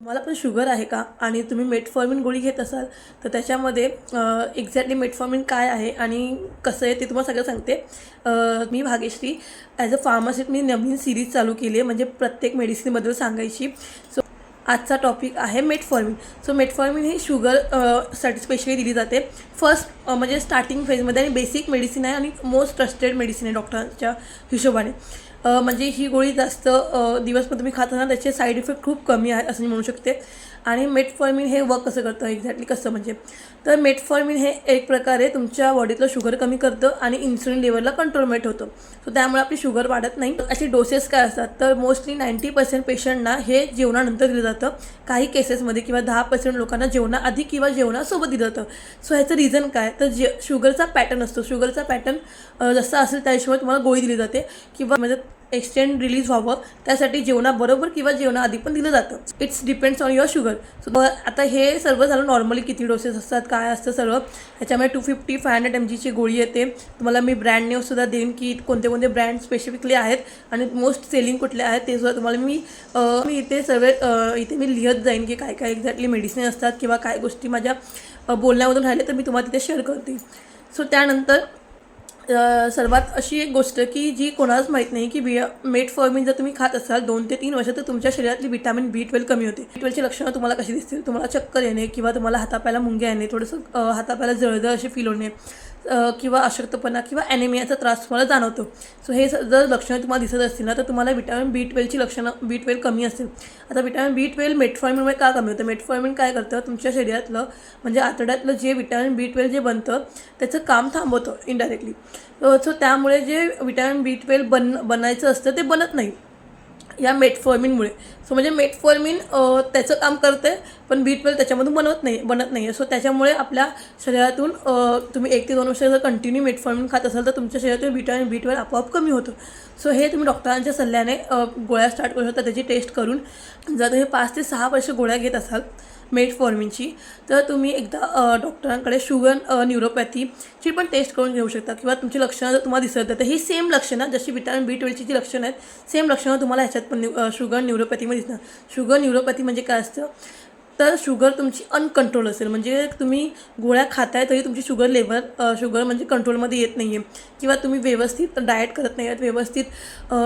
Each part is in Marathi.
तुम्हाला पण शुगर आहे का? आणि तुम्ही मेटफॉर्मिन गोळी घेत असाल तर त्याच्यामध्ये एक्झॅक्टली मेटफॉर्मिन काय आहे आणि कसं आहे ते तुम्हाला सगळं सांगते. मी भाग्यश्री ॲज अ फार्मासिस्ट मी नवीन सिरीज चालू केली आहे म्हणजे प्रत्येक मेडिसिनबद्दल सांगायची. सो आजचा टॉपिक आहे मेटफॉर्मिन सो मेटफॉर्मिन ही शुगरसाठी स्पेशली दिली जाते. फर्स्ट म्हणजे स्टार्टिंग फेजमध्ये आणि बेसिक मेडिसिन आहे आणि मोस्ट ट्रस्टेड मेडिसिन आहे डॉक्टरांच्या हिशोबाने. म्हणजे ही गोळी जास्त दिवसभर तुम्ही पण तुम्ही खाताना त्याचे साईड इफेक्ट खूप कमी आहेत असं मी म्हणू शकते. आणि मेटफॉर्मिन हे वर्क कसं करतं? एक्झॅक्टली कसं म्हणजे? तर मेटफॉर्मिन हे एक प्रकारे तुमच्या बॉडीतलं शुगर कमी करतं आणि इन्सुलिन लेवलला कंट्रोलमेट होतं सो त्यामुळे आपली शुगर वाढत नाही. असे डोसेस काय असतात? तर मोस्टली नाईंटी पर्सेंट पेशंटना हे जेवणानंतर दिलं जातं. काही केसेसमध्ये किंवा दहा पर्सेंट लोकांना जेवणाआधी किंवा जेवणासोबत दिलं जातं. सो ह्याचं रिझन काय? तर जे शुगरचा पॅटर्न असतो. शुगरचा पॅटर्न जसा असेल त्या हिशोबाने तुम्हाला गोळी दिली जाते. किंवा म्हणजे एक्सटेंड रिलीज व्हावं त्यासाठी जेवणाबरोबर किंवा जेवणाआधी पण दिलं जातं. It's depends on your sugar so आता हे सर्व झालं नॉर्मली किती डोसेस असतात काय असतं सर्व ह्याच्यामुळे two fifty five hundred M जीची गोळी येते. तुम्हाला मी ब्रँड नेमसुद्धा देईन की कोणते कोणते ब्रँड स्पेसिफिकली आहेत आणि मोस्ट सेलिंग कुठले आहेत ते सुद्धा तुम्हाला मी मी इथे सर्व इथे मी लिहत जाईन की काय काय एक्झॅक्टली मेडिसिन असतात किंवा काय गोष्टी माझ्या बोलण्यामधून राहिले तर मी तुम्हाला तिथे शेअर करते. सो त्यानंतर सर्वात अशी एक गोष्ट की जी कोणालाच माहीत नाही की बी मेटफॉर्मिन जर तुम्ही खात असाल दोन ते तीन वर्ष तर तुमच्या शरीरातली विटॅमिन बी ट्वेल्व कमी होते. बी ट्वेल्वची लक्षणं तुम्हाला कशी दिसतील? तुम्हाला चक्कर येणे किंवा तुम्हाला हातापायला मुंग्या येणे थोडंसं हातापायला जळजळ असे फील होणे. किंवा अशक्तपणा किंवा ॲनेमियाचा त्रास तुम्हाला जाणवतो. सो हे जर लक्षणं तुम्हाला दिसत असतील ना तर तुम्हाला विटॅमिन बी ट्वेल्वची लक्षणं बी ट्वेल्व कमी असतील. आता विटॅमिन बी ट्वेल्व मेटफॉर्मिनमुळे का कमी होतं? मेटफॉर्मिन काय करतं? तुमच्या शरीरातलं म्हणजे आतड्यातलं जे विटॅमिन बी ट्वेल्व जे बनतं त्याचं काम थांबवतं इनडायरेक्टली सो त्यामुळे जे विटॅमिन बी ट्वेल्व बन बनायचं असतं ते बनत नाही. या मेटफॉर्मिनमुळे सो म्हणजे मेटफॉर्मिन त्याचं काम करते पण बी ट्वेल्व त्याच्यामधून बनवत नाही बनत नाही आहे सो त्याच्यामुळे आपल्या शरीरातून तुम्ही एक ते दोन वर्ष जर कंटिन्यू मेटफॉर्मिन खात असाल तर तुमच्या शरीरातून विटॅमिन बी ट्वेल्व आपोआप कमी होतं. सो हे तुम्ही डॉक्टरांच्या सल्ल्याने गोळ्या स्टार्ट करू शकता त्याची टेस्ट करून. जर तुम्ही पाच ते सहा वर्ष गोळ्या घेत असाल मेटफॉर्मिनची तर तुम्ही एकदा डॉक्टरांकडे शुगर न्युरोपॅथीची न्यूरोपॅथीची पण टेस्ट करून घेऊ शकता किंवा तुमची लक्षणं जर तुम्हाला दिसत तर ही सेम लक्षणं जशी विटॅमिन बी ट्वेल्वची जी लक्षणं आहेत सेम लक्षणं तुम्हाला ह्याच्यात पण न्यू- शुगर न्यूरोपॅथीमध्ये दिसणार. शुगर न्यूरोपॅथी म्हणजे काय असतं? तर शुगर तुमची अनकंट्रोल असेल म्हणजे तुम्ही गोळ्या खाताय तरी तुमची शुगर लेवल शुगर म्हणजे कंट्रोलमध्ये येत नाही आहे किंवा तुम्ही व्यवस्थित डाएट करत नाही आहात व्यवस्थित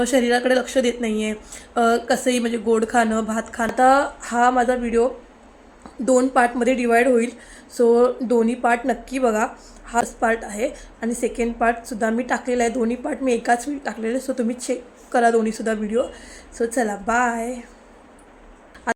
शरीराकडे लक्ष देत नाही आहे कसंही म्हणजे गोड खाणं भात खाणं. आता हा माझा व्हिडिओ दोन पार्टमध्ये डिवाईड होईल. सो दोन्ही पार्ट नक्की बघा. हाच पार्ट आहे आणि सेकंड पार्टसुद्धा मी टाकलेला आहे. दोन्ही पार्ट मी एकाच वेळी टाकलेले सो तुम्ही चेक करा दोन्हीसुद्धा व्हिडिओ सो चला बाय